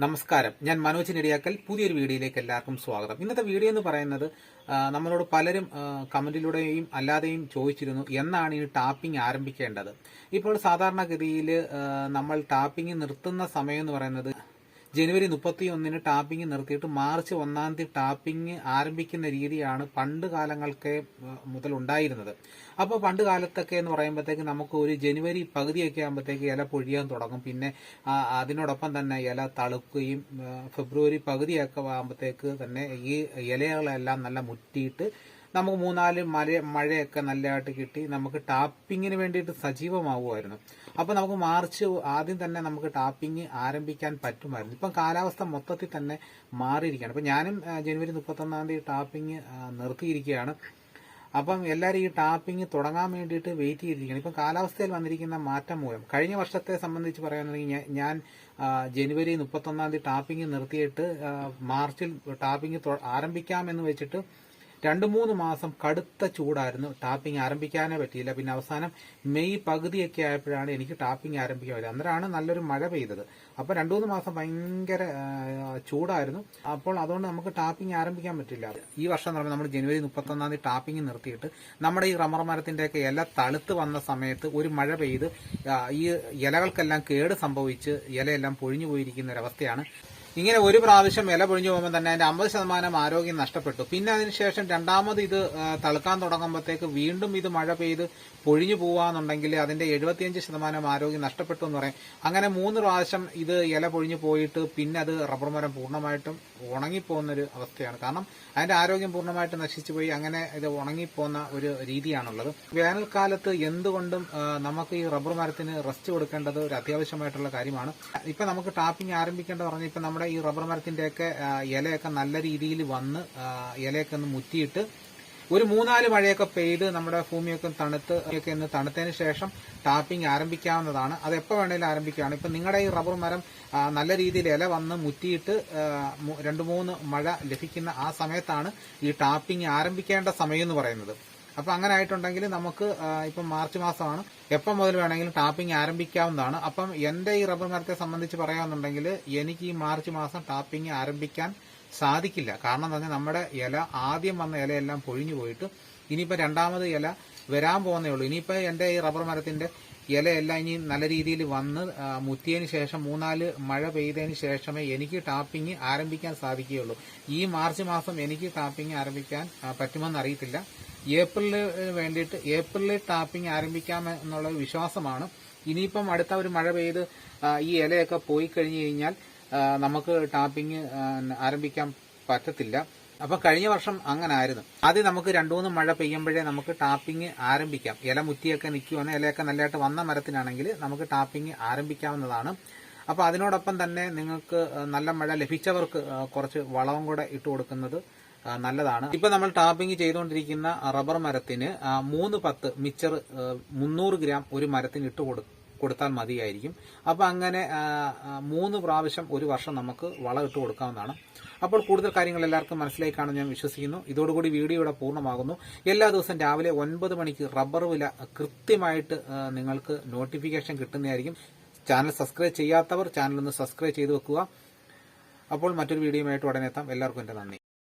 നമസ്കാരം. ഞാൻ മനോജ് നെടിയാക്കൽ. പുതിയൊരു വീഡിയോയിലേക്ക് എല്ലാവർക്കും സ്വാഗതം. ഇന്നത്തെ വീഡിയോ എന്ന് പറയുന്നത് നമ്മളോട് പലരും കമന്റിലൂടെയും അല്ലാതെയും ചോദിച്ചിരുന്നു എന്നാണ് ഈ ടാപ്പിംഗ് ആരംഭിക്കേണ്ടത്? ഇപ്പോൾ സാധാരണഗതിയിൽ നമ്മൾ ടാപ്പിംഗ് നിർത്തുന്ന സമയം എന്ന് പറയുന്നത് ജനുവരി മുപ്പത്തി ഒന്നിന് ടാപ്പിംഗ് നിർത്തിയിട്ട് മാർച്ച് ഒന്നാം തീയതി ടാപ്പിംഗ് ആരംഭിക്കുന്ന രീതിയാണ് പണ്ട് കാലങ്ങൾക്ക് മുതൽ ഉണ്ടായിരുന്നത് അപ്പോൾ പണ്ട് കാലത്തൊക്കെ എന്ന് പറയുമ്പോഴത്തേക്ക് നമുക്ക് ഒരു ജനുവരി പകുതിയൊക്കെ ആകുമ്പോഴത്തേക്ക് ഇല പൊഴിയാൻ തുടങ്ങും. പിന്നെ അതിനോടൊപ്പം തന്നെ ഇല തളുക്കുകയും ഫെബ്രുവരി പകുതിയൊക്കെ ആകുമ്പോഴത്തേക്ക് തന്നെ ഈ ഇലകളെല്ലാം നല്ല മുറ്റിയിട്ട് നമുക്ക് മൂന്നാൽ മഴ മഴയൊക്കെ നല്ലതായിട്ട് കിട്ടി. നമുക്ക് ടാപ്പിങ്ങിന് വേണ്ടിയിട്ട് സജീവമാവുമായിരുന്നു. അപ്പോൾ നമുക്ക് മാർച്ച് ആദ്യം തന്നെ നമുക്ക് ടാപ്പിംഗ് ആരംഭിക്കാൻ പറ്റുമായിരുന്നു. ഇപ്പം കാലാവസ്ഥ മൊത്തത്തിൽ തന്നെ മാറിയിരിക്കുകയാണ്. അപ്പം ഞാനും ജനുവരി മുപ്പത്തൊന്നാം തീയതി ടാപ്പിംഗ് നിർത്തിയിരിക്കുകയാണ്. അപ്പം എല്ലാവരും ഈ ടാപ്പിംഗ് തുടങ്ങാൻ വേണ്ടിയിട്ട് വെയിറ്റ് ചെയ്തിരിക്കുകയാണ്. ഇപ്പം കാലാവസ്ഥയിൽ വന്നിരിക്കുന്ന മാറ്റം മൂലം. കഴിഞ്ഞ വർഷത്തെ സംബന്ധിച്ച് പറയുകയാണെങ്കിൽ ഞാൻ- ജനുവരി മുപ്പത്തൊന്നാം തീയതി ടാപ്പിംഗ് നിർത്തിയിട്ട് മാർച്ചിൽ ടാപ്പിംഗ് ആരംഭിക്കാം ആരംഭിക്കാമെന്ന് വെച്ചിട്ട് രണ്ട് മൂന്ന് മാസം കടുത്ത ചൂടായിരുന്നു. ടാപ്പിംഗ് ആരംഭിക്കാനേ പറ്റിയില്ല. പിന്നെ അവസാനം മെയ് പകുതിയൊക്കെ ആയപ്പോഴാണ് എനിക്ക് ടാപ്പിംഗ് ആരംഭിക്കാൻ പറ്റിയത് അന്നേരമാണ് നല്ലൊരു മഴ പെയ്തത്. അപ്പോൾ രണ്ടു മൂന്ന് മാസം ഭയങ്കര ചൂടായിരുന്നു. അപ്പോൾ അതുകൊണ്ട് നമുക്ക് ടാപ്പിംഗ് ആരംഭിക്കാൻ പറ്റില്ല. ഈ വർഷം പറയുമ്പോൾ നമ്മൾ ജനുവരി മുപ്പത്തൊന്നാം തീയതി ടാപ്പിംഗ് നിർത്തിയിട്ട് നമ്മുടെ ഈ റബ്ബർ മരത്തിന്റെയൊക്കെ ഇല തളുത്ത് വന്ന സമയത്ത് ഒരു മഴ പെയ്ത് ഈ ഇലകൾക്കെല്ലാം കേട് സംഭവിച്ച് ഇലയെല്ലാം പൊഴിഞ്ഞു പോയിരിക്കുന്ന ഒരവസ്ഥയാണ്. ഇങ്ങനെ ഒരു പ്രാവശ്യം ഇല പൊഴിഞ്ഞു പോകുമ്പോൾ തന്നെ അതിന്റെ അമ്പത് ശതമാനം ആരോഗ്യം നഷ്ടപ്പെട്ടു. പിന്നെ അതിനുശേഷം രണ്ടാമത് ഇത് തളുക്കാൻ തുടങ്ങുമ്പോഴത്തേക്ക് വീണ്ടും ഇത് മഴ പെയ്ത് പൊഴിഞ്ഞു പോവാന്നുണ്ടെങ്കിൽ അതിന്റെ എഴുപത്തിയഞ്ച് ശതമാനം ആരോഗ്യം നഷ്ടപ്പെട്ടു എന്ന് പറയും. അങ്ങനെ മൂന്ന് പ്രാവശ്യം ഇത് ഇല പൊഴിഞ്ഞു പോയിട്ട് പിന്നെ അത് റബ്ബർ മരം പൂർണമായിട്ടും ഉണങ്ങിപ്പോകുന്ന ഒരു അവസ്ഥയാണ്. കാരണം അതിന്റെ ആരോഗ്യം പൂർണമായിട്ട് നശിച്ചു പോയി. അങ്ങനെ ഇത് ഉണങ്ങിപ്പോകുന്ന ഒരു രീതിയാണുള്ളത്. വേനൽക്കാലത്ത് എന്തുകൊണ്ടും നമുക്ക് ഈ റബ്ബർ മരത്തിന് റെസ്റ്റ് കൊടുക്കേണ്ടത് ഒരു അത്യാവശ്യമായിട്ടുള്ള കാര്യമാണ്. ഇപ്പൊ നമുക്ക് ടാപ്പിംഗ് ആരംഭിക്കേണ്ടത് പറഞ്ഞാൽ ഇപ്പൊ നമ്മുടെ ഈ റബ്ബർ മരത്തിന്റെയൊക്കെ ഇലയൊക്കെ നല്ല രീതിയിൽ വന്ന് ഇലയൊക്കെ ഒന്ന് മുറ്റിയിട്ട് ഒരു മൂന്നാൽ മഴയൊക്കെ പെയ്ത് നമ്മുടെ ഭൂമിയൊക്കെ തണുത്ത് ഒക്കെ ഒന്ന് തണുത്തതിന് ശേഷം ടാപ്പിംഗ് ആരംഭിക്കാവുന്നതാണ്. അത് എപ്പോൾ വേണേലും ആരംഭിക്കുകയാണ് ഇപ്പം നിങ്ങളുടെ ഈ റബ്ബർ മരം നല്ല രീതിയിൽ ഇല വന്ന് മുറ്റിയിട്ട് രണ്ട് മൂന്ന് മഴ ലഭിക്കുന്ന ആ സമയത്താണ് ഈ ടാപ്പിംഗ് ആരംഭിക്കേണ്ട സമയം എന്ന് പറയുന്നത്. അപ്പൊ അങ്ങനെ ആയിട്ടുണ്ടെങ്കിൽ നമുക്ക് ഇപ്പം മാർച്ച് മാസമാണ്. എപ്പം മുതൽ വേണമെങ്കിലും ടാപ്പിംഗ് ആരംഭിക്കാവുന്നതാണ്. അപ്പം എന്റെ ഈ റബ്ബർ മരത്തെ സംബന്ധിച്ച് പറയാമെന്നുണ്ടെങ്കിൽ എനിക്ക് ഈ മാർച്ച് മാസം ടാപ്പിംഗ് ആരംഭിക്കാൻ സാധിക്കില്ല. കാരണം എന്ന് പറഞ്ഞാൽ നമ്മുടെ ഇല ആദ്യം വന്ന ഇലയെല്ലാം പൊഴിഞ്ഞു പോയിട്ട് ഇനിയിപ്പോൾ രണ്ടാമത് ഇല വരാൻ പോകുന്നേ ഉള്ളൂ. ഇനിയിപ്പോൾ എന്റെ ഈ റബ്ബർ മരത്തിന്റെ ഇലയെല്ലാം ഇനി നല്ല രീതിയിൽ വന്ന് മുത്തിയതിന് ശേഷം മൂന്നാൽ മഴ പെയ്തതിന് ശേഷമേ എനിക്ക് ടാപ്പിംഗ് ആരംഭിക്കാൻ സാധിക്കുകയുള്ളൂ. ഈ മാർച്ച് മാസം എനിക്ക് ടാപ്പിംഗ് ആരംഭിക്കാൻ പറ്റുമെന്ന് അറിയത്തില്ല. ഏപ്രിലിന് വേണ്ടിയിട്ട് ഏപ്രിലിൽ ടാപ്പിംഗ് ആരംഭിക്കാം എന്നുള്ള വിശ്വാസമാണ്. ഇനിയിപ്പം അടുത്ത ഒരു മഴ പെയ്ത് ഈ ഇലയൊക്കെ പോയി കഴിഞ്ഞു കഴിഞ്ഞാൽ നമുക്ക് ടാപ്പിംഗ് ആരംഭിക്കാൻ പറ്റത്തില്ല. അപ്പൊ കഴിഞ്ഞ വർഷം അങ്ങനെ ആയിരുന്നു ആദ്യം നമുക്ക് രണ്ടു മൂന്ന് മഴ പെയ്യുമ്പോഴേ നമുക്ക് ടാപ്പിംഗ് ആരംഭിക്കാം. ഇല മുറ്റിയൊക്കെ നിൽക്കുവാണ്. ഇലയൊക്കെ നല്ലതായിട്ട് വന്ന മരത്തിനാണെങ്കിൽ നമുക്ക് ടാപ്പിംഗ് ആരംഭിക്കാവുന്നതാണ്. അപ്പൊ അതിനോടൊപ്പം തന്നെ നിങ്ങൾക്ക് നല്ല മഴ ലഭിച്ചവർക്ക് കുറച്ച് വളവും കൂടെ ഇട്ട് കൊടുക്കുന്നത് നല്ലതാണ്. ഇപ്പൊ നമ്മൾ ടാപ്പിംഗ് ചെയ്തുകൊണ്ടിരിക്കുന്ന റബ്ബർ മരത്തിന് മൂന്ന് പത്ത് മിച്ചർ മുന്നൂറ് ഗ്രാം ഒരു മരത്തിന് ഇട്ട് കൊടുക്കും കൊടുത്താൽ മതിയായിരിക്കും. അപ്പൊ അങ്ങനെ മൂന്ന് പ്രാവശ്യം ഒരു വർഷം നമുക്ക് വളം ഇട്ട് കൊടുക്കാവുന്നതാണ്. അപ്പോൾ കൂടുതൽ കാര്യങ്ങൾ എല്ലാവർക്കും മനസ്സിലായി കാണും ഞാൻ വിശ്വസിക്കുന്നു. ഇതോടുകൂടി വീഡിയോ ഇവിടെ പൂർണമാകുന്നു. എല്ലാ ദിവസവും രാവിലെ ഒൻപത് മണിക്ക് റബ്ബർ വില കൃത്യമായിട്ട് നിങ്ങൾക്ക് നോട്ടിഫിക്കേഷൻ കിട്ടുന്നതായിരിക്കും. ചാനൽ സബ്സ്ക്രൈബ് ചെയ്യാത്തവർ ചാനൽ ഒന്ന് സബ്സ്ക്രൈബ് ചെയ്ത് വെക്കുക. അപ്പോൾ മറ്റൊരു വീഡിയോയുമായിട്ട് ഉടനെ എത്താം. എല്ലാവർക്കും എന്റെ നന്ദി.